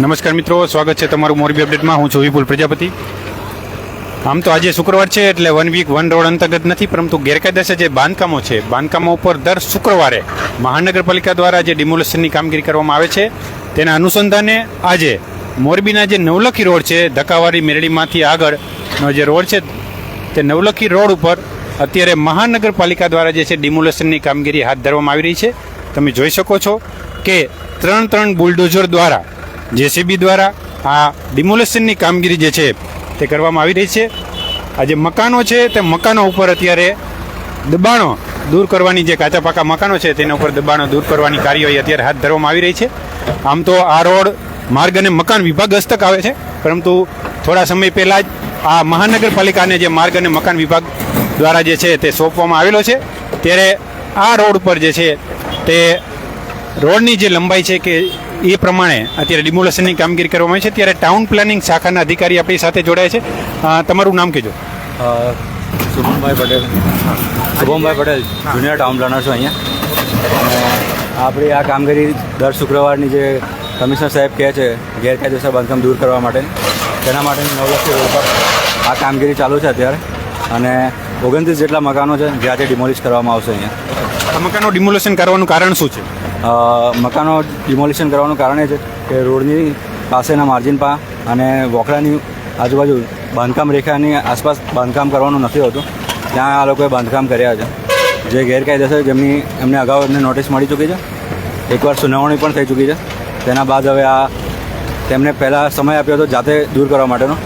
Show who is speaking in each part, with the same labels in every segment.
Speaker 1: નમસ્કાર મિત્રો, સ્વાગત છે તમારું મોરબી અપડેટમાં. હું છું વિપુલ પ્રજાપતિ. આમ તો આજે શુક્રવાર છે, એટલે વન વીક વન રોડ અંતર્ગત નથી, પરંતુ ગેરકાયદેસર જે બાંધકામો છે, બાંધકામો ઉપર દર શુક્રવારે મહાનગરપાલિકા દ્વારા જે ડિમોલેશનની કામગીરી કરવામાં આવે છે, તેના અનુસંધાને આજે મોરબીના જે નવલખી રોડ છે ધકાવારી મેરડીમાંથી આગળનો જે રોડ છે, તે નવલખી રોડ ઉપર અત્યારે મહાનગરપાલિકા દ્વારા જે છે ડિમોલેશનની કામગીરી હાથ ધરવામાં આવી રહી છે. તમે જોઈ શકો છો કે ત્રણ ત્રણ બુલડોઝર દ્વારા જેસીબી દ્વારા આ ડિમોલેશનની કામગીરી જે છે તે કરવામાં આવી રહી છે. આ જે મકાનો છે, તે મકાનો ઉપર અત્યારે દબાણો દૂર કરવાની જે કાચા પાકા મકાનો છે, તેના ઉપર દબાણો દૂર કરવાની કાર્યવાહી અત્યારે હાથ ધરવામાં આવી રહી છે. આમ તો આ રોડ માર્ગ અને મકાન વિભાગ હસ્તક આવે છે, પરંતુ થોડા સમય પહેલાં જ આ મહાનગરપાલિકાને જે માર્ગ અને મકાન વિભાગ દ્વારા જે છે તે સોંપવામાં આવેલો છે. ત્યારે આ રોડ ઉપર જે છે તે રોડની જે લંબાઈ છે કે એ પ્રમાણે અત્યારે ડિમોલેશનની કામગીરી કરવામાં આવી છે. ત્યારે ટાઉન પ્લાનિંગ શાખાના અધિકારી આપણી સાથે જોડાય છે. તમારું નામ કહેજો.
Speaker 2: શુભમભાઈ પટેલ. શુભમભાઈ પટેલ જુનિયર ટાઉન પ્લાનર છું અહીંયા. અને આપણી આ કામગીરી દર શુક્રવારની જે કમિશનર સાહેબ કહે છે ગેરકાયદેસર બાંધકામ દૂર કરવા માટે તેના માટે નવલક્ષી રોડ પર આ કામગીરી ચાલુ છે અત્યારે. અને ઓગણત્રીસ જેટલા મકાનો છે જે આજે ડિમોલિશ કરવામાં આવશે અહીંયા.
Speaker 1: આ મકાનો ડિમોલેશન કરવાનું કારણ શું છે?
Speaker 2: મકાનો ડિમોલિશન કરવાનું કારણ એ છે કે રોડની પાસેના માર્જિન પા અને વોકડાની આજુબાજુ બાંધકામ રેખાની આસપાસ બાંધકામ કરવાનું નથી હોતું. ત્યાં આ લોકોએ બાંધકામ કર્યા છે. જે ગેરકાયદેસર જેમની એમને અગાઉ એમને નોટિસ મળી ચૂકી છે. એકવાર સુનાવણી પણ થઈ ચૂકી છે. તેના બાદ હવે આ તેમને પહેલાં સમય આપ્યો હતો જાતે દૂર કરવા માટેનો.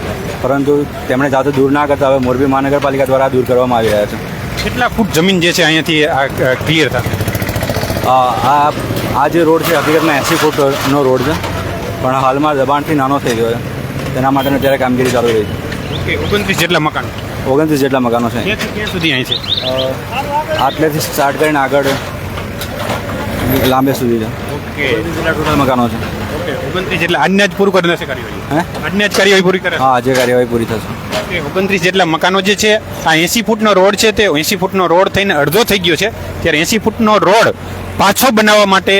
Speaker 2: પરંતુ તેમણે જાતે દૂર ના કરતા હવે મોરબી મહાનગરપાલિકા દ્વારા દૂર કરવામાં આવી રહ્યા છે.
Speaker 1: કેટલા ફૂટ જમીન જે છે અહીંયાથી આ ક્લિયર
Speaker 2: અ, આ આ જે રોડ છે હકીકતમાં એંસી ફૂટનો રોડ છે. પણ હાલમાં દબાણથી નાનો થઈ ગયો છે. તેના માટેની અત્યારે કામગીરી ચાલુ રહી છે.
Speaker 1: ઓગણત્રીસ જેટલા મકાન.
Speaker 2: ઓગણત્રીસ જેટલા મકાનો છે.
Speaker 1: ક્યાં સુધી અહીં છે?
Speaker 2: આટલેથી સ્ટાર્ટ કરીને આગળ લાંબે સુધી છે. ટોટલ મકાનો છે.
Speaker 1: ઓગણત્રીસ જેટલા આજના જ પૂરું કરી દેશે કાર્યવાહી?
Speaker 2: હે?
Speaker 1: આજના જ કાર્યવાહી પૂરી કરે?
Speaker 2: હા આજે કાર્યવાહી પૂરી થશે.
Speaker 1: ઓગણત્રીસ જેટલા મકાનો જે છે આ એંસી ફૂટનો રોડ છે તે એસી ફૂટનો રોડ થઈને અડધો થઈ ગયો છે. ત્યારે એસી ફૂટનો રોડ પાછો બનાવવા માટે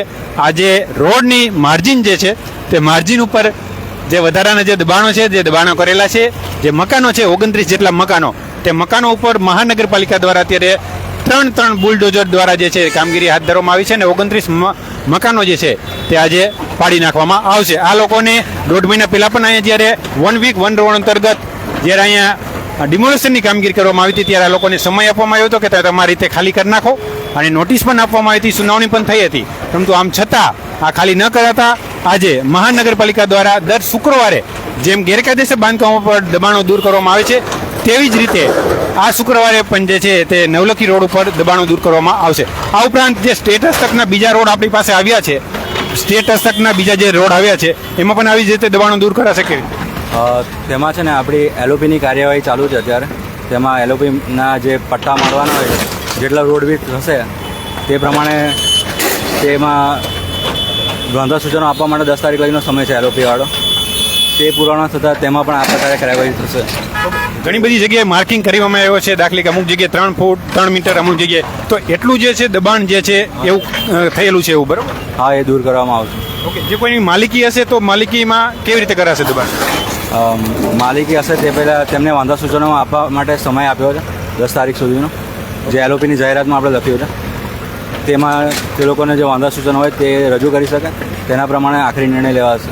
Speaker 1: આજે રોડની માર્જિન જે છે, તે માર્જિન ઉપર જે વધારાના જે દબાણો છે, જે દબાણો કરેલા છે, જે મકાનો છે, ઓગણત્રીસ જેટલા મકાનો, તે મકાનો ઉપર મહાનગરપાલિકા દ્વારા અત્યારે ત્રણ ત્રણ બુલડોઝર દ્વારા જે છે, કામગીરી હાથ ધરવામાં આવી છે અને ઓગણત્રીસ મકાનો જે છે, તે આજે પાડી નાખવામાં આવશે. આ લોકોને દોઢ મહિના પહેલાં પણ અહીંયા જ્યારે વન વીક વન રોડ અંતર્ગત જ્યારે અહીંયા ડિમોલેશનની કામગીરી કરવામાં આવી હતી, ત્યારે આ લોકોને સમય આપવામાં આવ્યો હતો કે તમે તમારી રીતે ખાલી કરી નાખો. અને નોટિસ પણ આપવામાં આવી હતી, સુનાવણી પણ થઈ હતી. પરંતુ આમ છતાં, આ ખાલી ન કરાતા, આજે મહાનગરપાલિકા દ્વારા દર શુક્રવારે જેમ ગેરકાયદેસર બાંધકામો પર દબાણો દૂર કરવામાં આવે છે, તેવી જ રીતે આ શુક્રવારે પણ જે છે તે નવલખી રોડ ઉપર દબાણો દૂર કરવામાં આવશે. આ ઉપરાંત જે સ્ટેટ હસ્તકના બીજા રોડ આપણી પાસે આવ્યા છે સ્ટેટ હસ્તકના બીજા જે રોડ આવ્યા છે, એમાં પણ આવી જ રીતે દબાણો દૂર કરાશે
Speaker 2: કે તેમાં છે ને આપણી એલઓપીની કાર્યવાહી ચાલુ છે અત્યારે. તેમાં એલઓપીના જે પટ્ટા મારવાના હોય જેટલા રોડ વિથ હશે તે પ્રમાણે તેમાં વાંધા સૂચનો આપવા માટે દસ તારીખ લગીનો સમય છે એલઓપીવાળો તે પૂરા થતાં તેમાં પણ આ પ્રકારે કાર્યવાહી થશે.
Speaker 1: ઘણી બધી જગ્યાએ માર્કિંગ કરવામાં આવ્યો છે દાખલી કે અમુક જગ્યાએ ત્રણ ફૂટ ત્રણ મીટર અમુક જગ્યાએ. તો એટલું જે છે દબાણ જે છે એવું થયેલું છે એવું બરાબર?
Speaker 2: હા એ દૂર કરવામાં આવશે.
Speaker 1: ઓકે જે કોઈની માલિકી હશે તો માલિકીમાં કેવી રીતે કરાશે દબાણ?
Speaker 2: માલિકી હશે તે પહેલાં તેમને વાંધા સૂચનો આપવા માટે સમય આપ્યો છે દસ તારીખ સુધીનો. જે એલઓપીની જાહેરાતમાં આપણે લખ્યું છે. તેમાં તે લોકોને જે વાંધા સૂચન હોય તે રજૂ કરી શકે. તેના પ્રમાણે આખરી નિર્ણય લેવાશે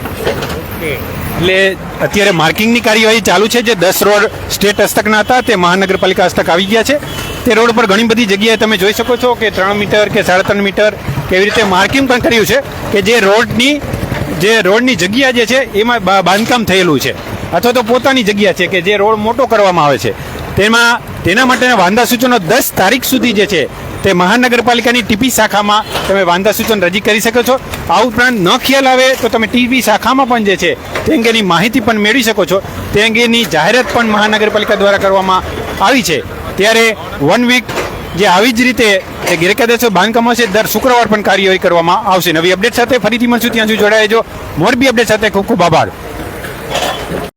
Speaker 1: એટલે અત્યારે માર્કિંગની કાર્યવાહી ચાલુ છે. જે દસ રોડ સ્ટેટ હસ્તકના હતા, તે મહાનગરપાલિકા હસ્તક આવી ગયા છે. તે રોડ પર ઘણી બધી જગ્યાએ તમે જોઈ શકો છો કે ત્રણ મીટર કે સાડા ત્રણ મીટર કેવી રીતે માર્કિંગ પણ કર્યું છે કે જે રોડની જે રોડની જગ્યા જે છે, એમાં બાંધકામ થયેલું છે. અથવા તો પોતાની જગ્યા છે કે જે રોડ મોટો કરવામાં આવે છે. તેમાં તેના માટેના વાંધા સૂચનો દસ તારીખ સુધી જે છે તે મહાનગરપાલિકાની ટીપી શાખામાં તમે વાંધા સૂચન રજી કરી શકો છો. આ ઉપરાંત ન ખ્યાલ આવે તો તમે ટીપી શાખામાં પણ જે છે તે અંગેની માહિતી પણ મેળવી શકો છો. તે અંગેની જાહેરાત પણ મહાનગરપાલિકા દ્વારા કરવામાં આવી છે. ત્યારે વન વીક જે આવી જ રીતે જે ગેરકાયદેસર બાંધકામો છે દર શુક્રવાર પણ કાર્યવાહી કરવામાં આવશે. નવી અપડેટ સાથે ફરીથી મળશું. ત્યાં સુધી જોડાયેજો. મોરબી અપડેટ સાથે ખૂબ ખૂબ આભાર.